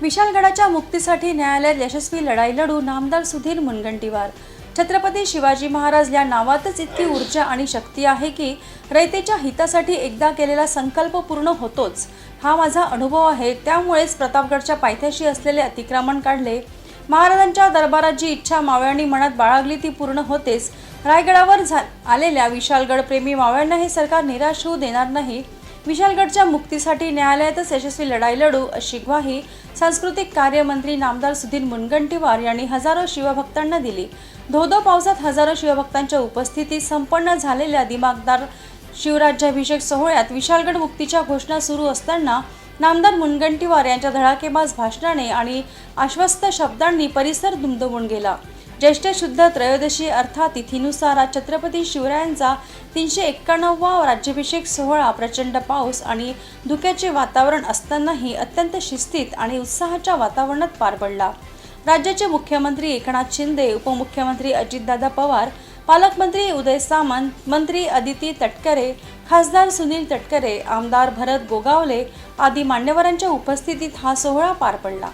विशालगडाच्या मुक्तीसाठी न्यायालयात यशस्वी लढाई लढू नामदार सुधीर मुनगंटीवार. छत्रपती शिवाजी महाराज या नावातच इतकी ऊर्जा आणि शक्ती आहे की रयतेच्या हितासाठी एकदा केलेला संकल्प पूर्ण होतोच. हा माझा अनुभव आहे. त्यामुळेच प्रतापगडच्या पायथ्याशी असलेले अतिक्रमण काढले. महाराजांच्या दरबारात जी इच्छा मावळ्यांनी मनात बाळगली ती पूर्ण होतेच. रायगडावर झा आलेल्या विशालगड प्रेमी मावळ्यांना हे सरकार निराश होऊ देणार नाही. विशालगडच्या मुक्तीसाठी न्यायालयातच यशस्वी लढाई लढू अशी ग्वाही सांस्कृतिक कार्यमंत्री नामदार सुधीर मुनगंटीवार यांनी हजारो शिवभक्तांना दिली. धोधो पावसात हजारो शिवभक्तांच्या उपस्थितीत संपन्न झालेल्या दिमागदार शिवराज्याभिषेक सोहळ्यात विशालगड मुक्तीच्या घोषणा सुरू असताना नामदार मुनगंटीवार यांच्या धडाकेबाज भाषणाने आणि आश्वस्त शब्दांनी परिसर दुमदुमून गेला. ज्येष्ठ शुद्ध त्रयोदशी अर्थात तिथीनुसार आज छत्रपती शिवरायांचा तीनशे एक्क्याण्णववा राज्याभिषेक सोहळा प्रचंड पाऊस आणि धुक्याचे वातावरण असतानाही अत्यंत शिस्तीत आणि उत्साहाच्या वातावरणात पार पडला. राज्याचे मुख्यमंत्री एकनाथ शिंदे उपमुख्यमंत्री अजितदादा पवार पालकमंत्री उदय सामंत मंत्री अदिती तटकरे खासदार सुनील तटकरे आमदार भरत गोगावले आदी मान्यवरांच्या उपस्थितीत हा सोहळा पार पडला.